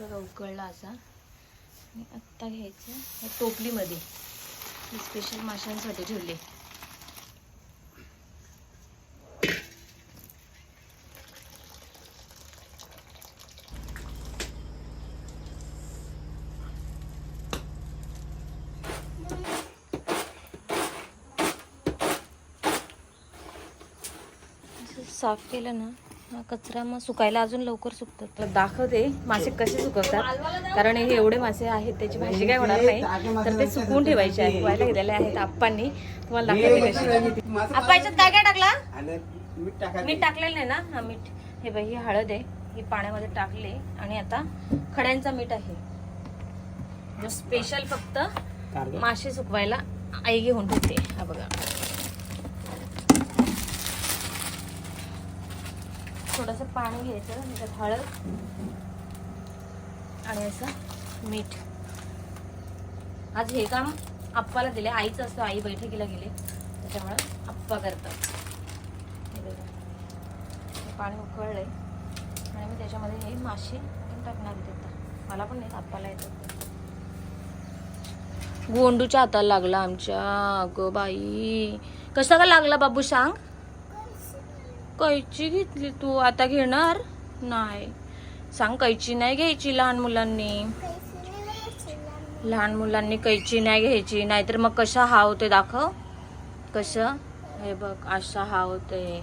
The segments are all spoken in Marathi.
बघा उकळला असा. आणि आत्ता घ्यायचं ह्या टोपलीमध्ये. स्पेशल माशांसाठी ठेवले. असं साफ केलं ना? हा कचरा मग सुकायला अजून लवकर सुकतात. तर दाखवते मासे कसे सुकवतात. कारण हे एवढे मासे आहेत त्याची भाजी काय होणार नाही. तर ते सुकवून ठेवायचे आहेत व्हायला गेलेले आहेत आप्पांनी. तुम्हाला दाखवते कशी. आप्पा याच्यात काय काय टाकला? मीठ टाकलेलं नाही ना? हा मीठ. हे बाई ही हळद आहे. ही पाण्यामध्ये टाकले. आणि आता खड्यांचा मीठ आहे. जो स्पेशल फक्त मासे सुकवायला आई घेऊन ठेवते. हा बघा. थोडंसं पाणी घ्यायचं त्याच्यात हळद आणि असं मीठ. आज हे काम आप्पाला दिले आईचं असतं आई बैठकीला गेले. त्याच्यामुळे आप्पा करतात. पाणी उकळलं आहे पाणी उकळलंय. आणि मी त्याच्यामध्ये हे मासे पण टाकणार होते मला पण नाही आप्पाला येतं गोंडूच्या हाताला लागला आमच्या. अगं बाई. कसा का लागला बाबू सांग? कैची घेतली तू? आता घेणार? नाही. सांग कैची नाही घ्यायची लहान मुलांनी? लहान मुलांनी कैची नाही घ्यायची. नाहीतर मग कशा हा होते दाखव. कसं हे बघ असा हा होते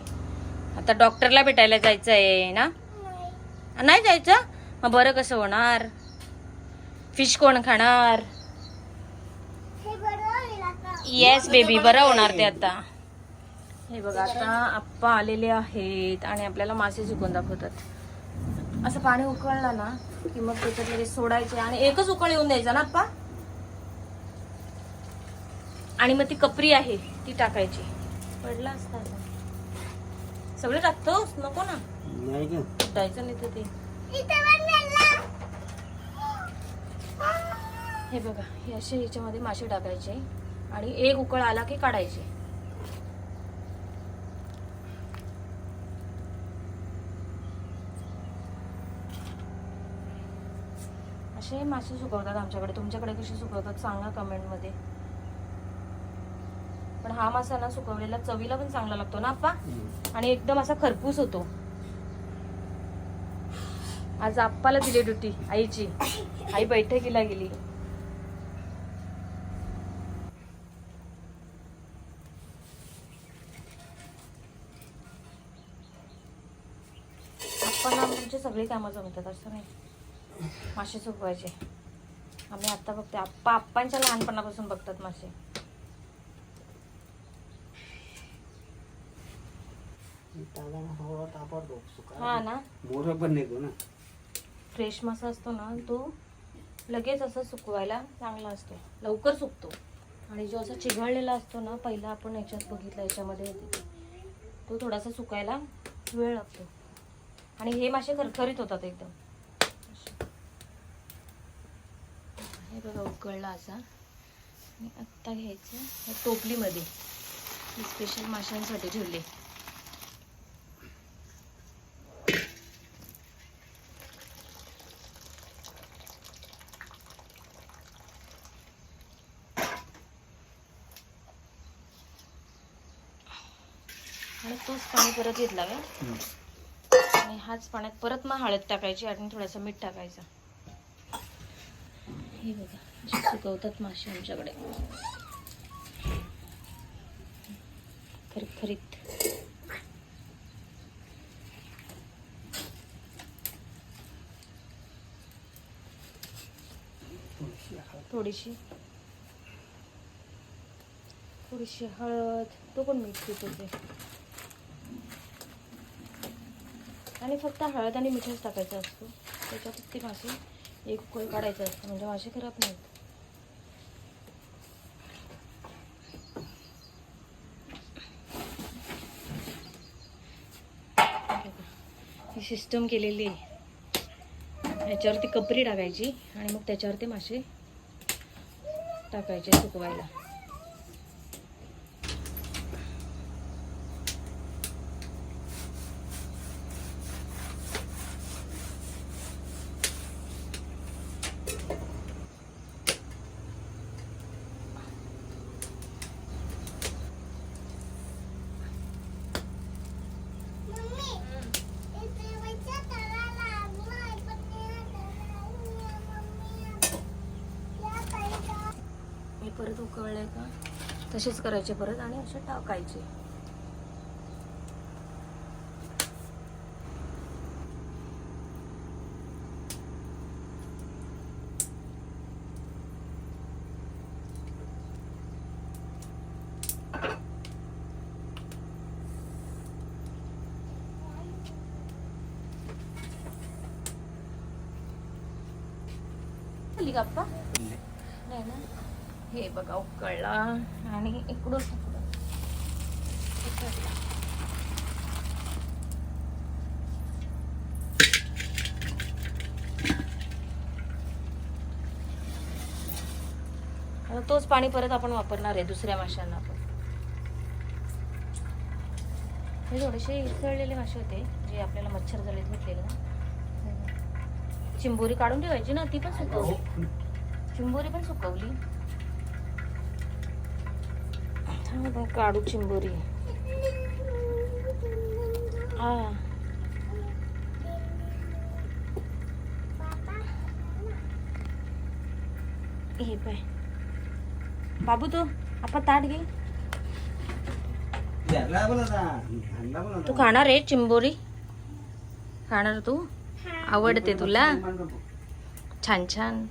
आता डॉक्टरला भेटायला जायचं आहे ना? नाही जायचं? मग बरं कसं होणार? फिश कोण खाणार? येस बेबी बरं होणार ते आता. हे बघा आता आप्पा आलेले आहेत आणि आपल्याला मासे सुकून दाखवतात. असं पाणी उकळलं ना की मग त्याच्यात लगेच सोडायचे आणि एकच उकळ येऊन द्यायचा ना आप्पा? आणि मग ती कपरी आहे ती टाकायची. पडला असता. सगळे टाकतोस? नको ना. नाही ग. टाकायचं नाही तर ते. हे बघा हे असे ह्याच्यामध्ये मासे टाकायचे आणि एक उकळ आला की काढायचे. असे मासे सुकवतात आमच्याकडे? तुमच्याकडे कसे सुकवतात सांगा कमेंटमध्ये. पण हा मासा ना सुकवलेला चवीला पण चांगला लागतो ना आप्पा? आणि एकदम असा खरपूस होतो. आज आप्पाला दिली ड्युटी आईची. आई बैठकीला गेली. आप्पाला आमचे सगळी कामं जमतात असं नाही. मासे सुकवायचे आम्ही आत्ता बघते आप्पा आप्पांच्या लहानपणापासून बघतात मासे हा ना? मोर पण नेतो ना फ्रेश मासा असतो ना तो लगेच असं सुकवायला चांगला असतो. लवकर सुकतो. आणि जो असा चिघळलेला असतो ना पहिला आपण याच्यात बघितला याच्यामध्ये तो थोडासा सुकायला वेळ लागतो. आणि हे मासे खरखरीत होतात एकदम. हे बघा उकळला असा. आणि आत्ता घ्यायचं ह्या टोपलीमध्ये. स्पेशल माशांसाठी ठेवले. आणि तोच पाणी परत घेतला का? आणि हाच पाण्यात परत मग हळद टाकायची आणि थोडंसं मीठ टाकायचं. हे बघा सुकवतात मासे आमच्याकडे. खरखरीत. थोडीशी. थोडीशी हळद. तो पण मिक्स पितो आणि फक्त हळद आणि मिठाच टाकायचं असतो. त्याच्यात ते मासे एक उकळी काढायचं असतं म्हणजे मासे खराब नाहीत ही सिस्टम केलेली आहे. ह्याच्यावरती कपरी टाकायची आणि मग त्याच्यावरती मासे टाकायचे सुकवायला. परत उकळले का? तसेच करायचे परत आणि असे टाकायचे. आप्पा? नाही ना? हे बघा उकळला. आणि इकडून तोच पाणी परत आपण वापरणार आहे दुसऱ्या माशांना पण. हे थोडेसे इसळलेले मासे होते जे आपल्याला मच्छर जळीत भेटलेले ना. चिंबोरी काढून ठेवायची ना ती पण सुकवली. चिंबोरी पण सुकवली. आता काढू चिंबोरी. हा. हे पाय. बाबू तो आपण ताट घे. तू खाणार आहे चिंबोरी? खाणार तू? आवडते तुला? छान छान.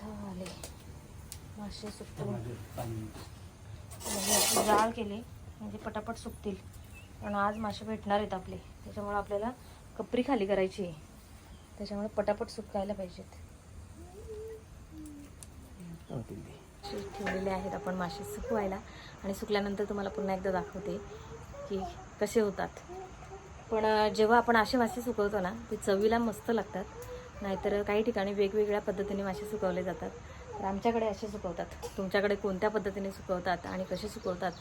झाले. मासे सुकून म्हणजे जाळ केले म्हणजे पटापट सुकतील. पण आज मासे भेटणार आहेत आपले. त्याच्यामुळे आपल्याला कपरी खाली करायची आहे. त्याच्यामुळे पटापट सुकायला पाहिजेत. ठेवलेले आहेत आपण मासे सुकवायला. आणि सुकल्यानंतर तुम्हाला पुन्हा एकदा दाखवते की कसे होतात. पण जेव्हा आपण असे मासे सुकवतो ना ते चवीला मस्त लागतात. नाहीतर काही ठिकाणी वेगवेगळ्या पद्धतीने मासे सुकवले जातात. तर आमच्याकडे असे सुकवतात. तुमच्याकडे कोणत्या पद्धतीने सुकवतात आणि कसे सुकवतात?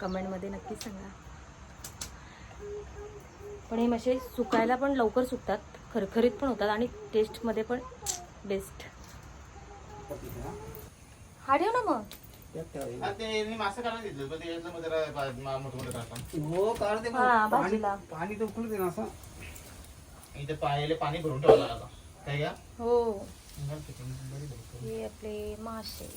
कमेंटमध्ये नक्कीच सांगा. पण हे मासे सुकायला पण लवकर सुकतात खरखरीत पण होतात आणि टेस्टमध्ये पण बेस्ट. हा ठेव ना मग. हा, पण ते याच्यामध्ये जरा बा- मा- मोठं मोठं टाका काढ ते पाणी भाजीला. पाणी तर उकळू दे ना असं. इथे पायाले पाणी भरून ठेवायला काय हो. हे आपले मासे.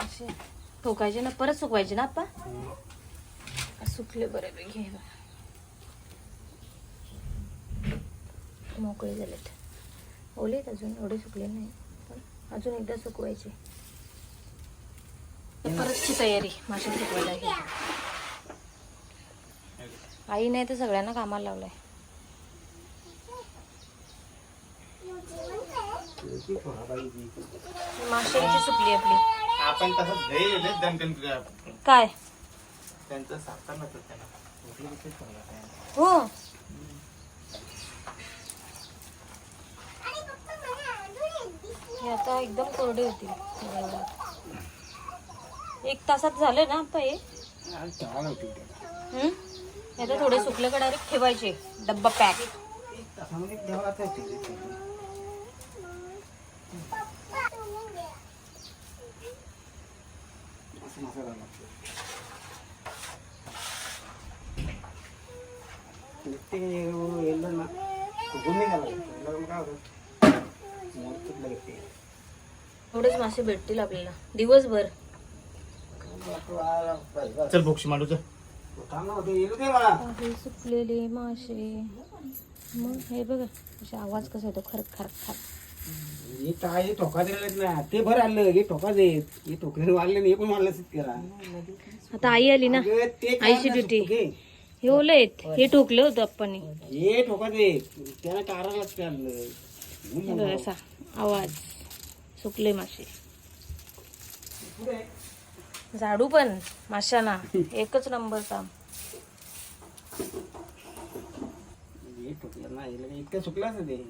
असे. ठोकायचे ना परत सुकवायचे ना आप्पा सुकले बऱ्यापैकी. मोकळे झालेत. ओले आहेत अजून एवढे सुकले नाही. पण अजून एकदा सुकवायचे. परतची तयारी मासे सुकवायला घे आई नाही तर सगळ्यांना कामाला लावलंय. माशांची सुकली आपली. आपण तसं काय? त्यांचं. हो. हे आता एकदम कोरडे होतील एक तासात झाले ना आता हे? आता थोडे सुकले का डायरेक्ट ठेवायचे. डब्बा पॅक एक एवढेच मासे भेटतील आपल्याला. दिवसभर. चल बोक्षी मांडू चल. सुकलेले मासे. मग हे बघा असे आवाज कसा येतो? खरक खरक खरक हे काय हे ठोका दिलेलं ना. ते भर आणलं हे ठोका देत हे वाढले नाही हे पण त्याला आता आई आली ना. अगं, ते काय आईची duty. ठोके. हे ओले आहेत हे टोकलं होतं आपण. हे ठोका देत त्याला कारालाच ते आणलं. हे असा आवाज. सुकले मासे. झाडू पण माशाना. एकच नंबर काम. हे हे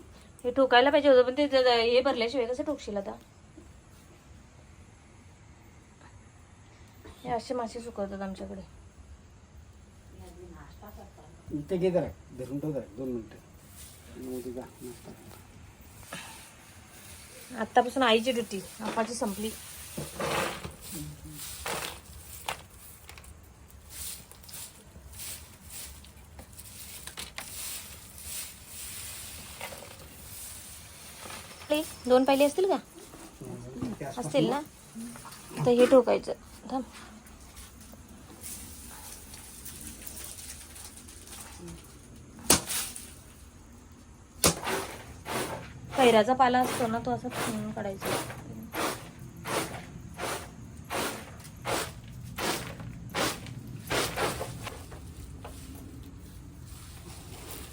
हे ठोकायला पाहिजे होतं पण ते ते- हे भरल्याशिवाय कसं ठोकशील आता? हे असे मासे सुकवतात आमच्याकडे. इथे घे जरा धरून ठेव जरा दोन मिनिटं. आतापासून आईची ड्युटी आपाची संपली. दोन पाहिले असतील का? असतील ना? तर हे ठोकायचं. थांब. कैराचा पाला असतो ना तो असा पिळून काढायचा.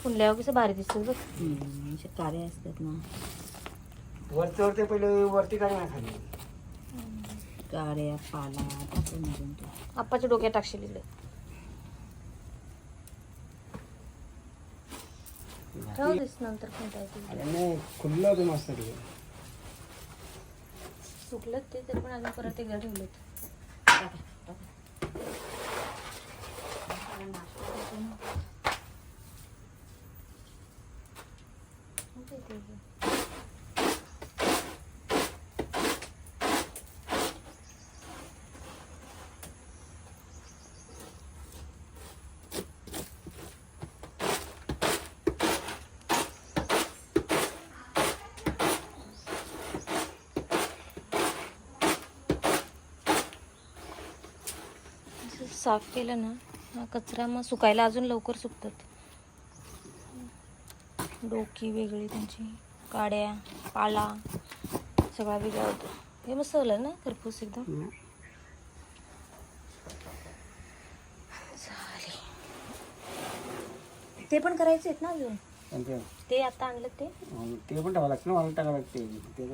फुलल्यावर कसं भारी दिसतं बघ. असे काळे असतात ना. वरती वरती पहिले वरती काढ ना खाली. काळ्या पाला टाकून. आप्पाच्या डोक्यात टाकशील इकडे. ठेव दिस नंतर फेटायचं अरे नाही खुल्लं होतं मस्त तिथे सुकलं ते तरी पण अजून परत एकदा ठेवलेत. असं साफ केलं ना हा कचरा मग सुकायला अजून लवकर सुकतात. डोकी वेगळी त्यांची काड्या पाला सगळा वेगळा होतो. हे मस्त झालं ना खरपूस एकदम? झाले. ते पण करायचे आहेत ना अजून? ते? आता आणलं ते? अं, ते पण टाकावं लागतं ना मला टाकावं लागते. ते